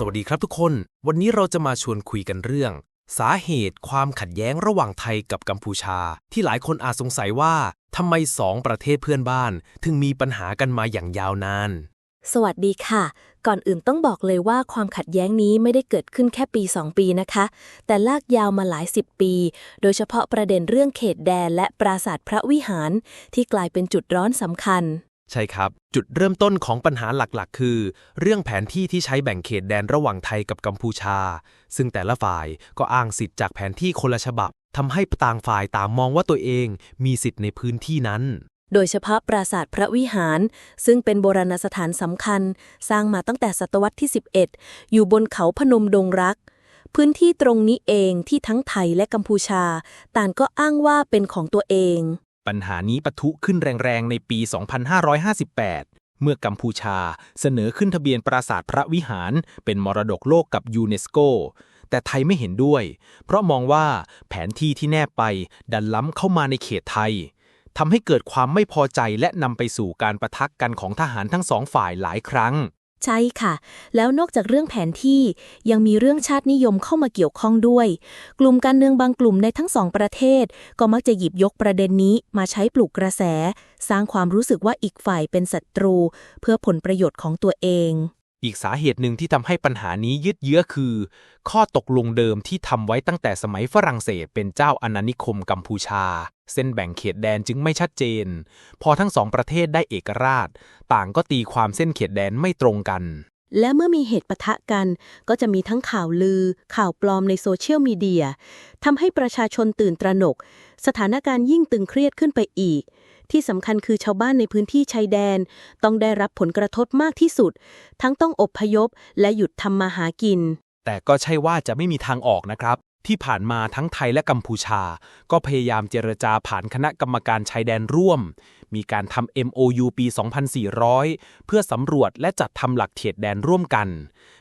สวัสดีครับทุกคน วันนี้เราจะมาชวนคุยกันเรื่อง สาเหตุความขัดแย้งระหว่างไทยกับกัมพูชา ที่หลายคนอาจสงสัยว่าทำไมสองประเทศเพื่อนบ้าน ถึงมีปัญหากันมาอย่างยาวนาน สวัสดีค่ะ ก่อนอื่นต้องบอกเลยว่าความขัดแย้งนี้ไม่ได้เกิดขึ้นแค่ปี 2 ปีนะคะ แต่ลากยาวมาหลายสิบปี โดยเฉพาะประเด็นเรื่องเขตแดนและปราสาทพระวิหาร ที่กลายเป็นจุดร้อนสำคัญ ใช่ครับ จุดเริ่มต้นของปัญหาหลักๆ คือ เรื่องแผนที่ที่ใช้แบ่งเขตแดนระหว่างไทยกับกัมพูชา ซึ่งแต่ละฝ่ายก็อ้างสิทธิ์จากแผนที่คนละฉบับทำให้ต่างฝ่ายต่างมองว่าตัวเองมีสิทธิ์ในพื้นที่นั้น โดยเฉพาะปราสาทพระวิหาร ซึ่งเป็นโบราณสถานสำคัญ สร้างมาตั้งแต่ศตวรรษที่ 11 อยู่บนเขาพนมดงรัก พื้นที่ตรงนี้เองที่ทั้งไทยและกัมพูชา ต่างก็อ้างว่าเป็นของตัวเอง ปัญหานี้ปะทุขึ้นแรงๆ ในปี 2558 เมื่อกัมพูชาเสนอขึ้นทะเบียนปราสาทพระวิหาร เป็นมรดกโลกกับยูเนสโก แต่ไทยไม่เห็นด้วย เพราะมองว่าแผนที่ที่แนบไปดันล้ำเข้ามาในเขตไทยทำให้เกิดความไม่พอใจและนำไปสู่การประทักกันของทหารทั้งสองฝ่ายหลายครั้ง ใช่ค่ะ แล้วนอกจากเรื่องแผนที่ยังมีเรื่องชาตินิยมเข้ามาเกี่ยวข้องด้วย กลุ่มการเมืองบางกลุ่มในทั้งสองประเทศ ก็มักจะหยิบยกประเด็นนี้มาใช้ปลุกกระแส สร้างความรู้สึกว่าอีกฝ่ายเป็นศัตรู เพื่อผลประโยชน์ของตัวเอง อีกสาเหตุหนึ่งที่ทำให้ปัญหานี้ยืดเยื้อคือ ข้อตกลงเดิมที่ทำไว้ตั้งแต่สมัยฝรั่งเศสเป็นเจ้าอาณานิคมกัมพูชา เส้นแบ่งเขตแดนจึงไม่ชัดเจน พอทั้งสองประเทศได้เอกราช ต่างก็ตีความเส้นเขตแดนไม่ตรงกัน และเมื่อมีเหตุปะทะกัน ก็จะมีทั้งข่าวลือ ข่าวปลอมในโซเชียลมีเดียทำให้ประชาชนตื่นตระหนก สถานการณ์ยิ่งตึงเครียดขึ้นไปอีก ที่สำคัญคือชาวบ้านในพื้นที่ชายแดน ต้องได้รับผลกระทบมากที่สุด ทั้งต้องอบพยพและหยุดทำมาหากิน แต่ก็ใช่ว่าจะไม่มีทางออกนะครับ ที่ผ่านมาทั้งไทยและกัมพูชา ก็พยายามเจรจาผ่านคณะกรรมการชายแดนร่วม มีการทำ MOU ปี 2400 เพื่อสำรวจและจัดทำหลักเขตแดนร่วมกัน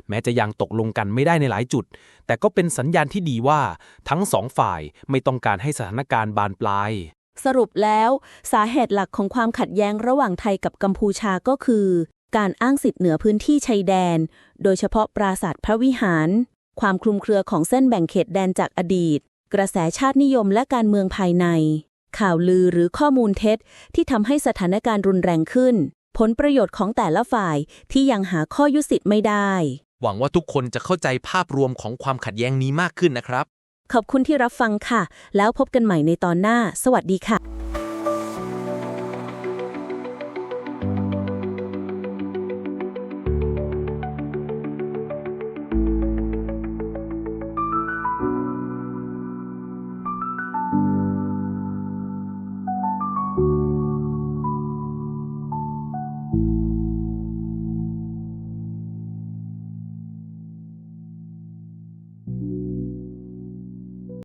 แม้จะยังตกลงกันไม่ได้ในหลายจุด แต่ก็เป็นสัญญาณที่ดีว่าทั้งสองฝ่ายไม่ต้องการให้สถานการณ์บานปลาย สรุปแล้วสาเหตุหลักของความขัดแย้งระหว่างไทยกับกัมพูชาก็คือ การอ้างสิทธิ์เหนือพื้นที่ชายแดน โดยเฉพาะปราสาทพระวิหาร ความคลุมเครือของเส้นแบ่งเขตแดนจากอดีต กระแสชาตินิยมและการเมืองภายใน ข่าวลือหรือข้อมูลเท็จ ที่ทำให้สถานการณ์รุนแรงขึ้น ผลประโยชน์ของแต่ละฝ่ายที่ยังหาข้อยุติไม่ได้ หวังว่าทุกคนจะเข้าใจภาพรวมของความขัดแย้งนี้มากขึ้นนะครับ ขอบคุณที่รับฟังค่ะ แล้วพบกันใหม่ในตอนหน้า สวัสดีค่ะ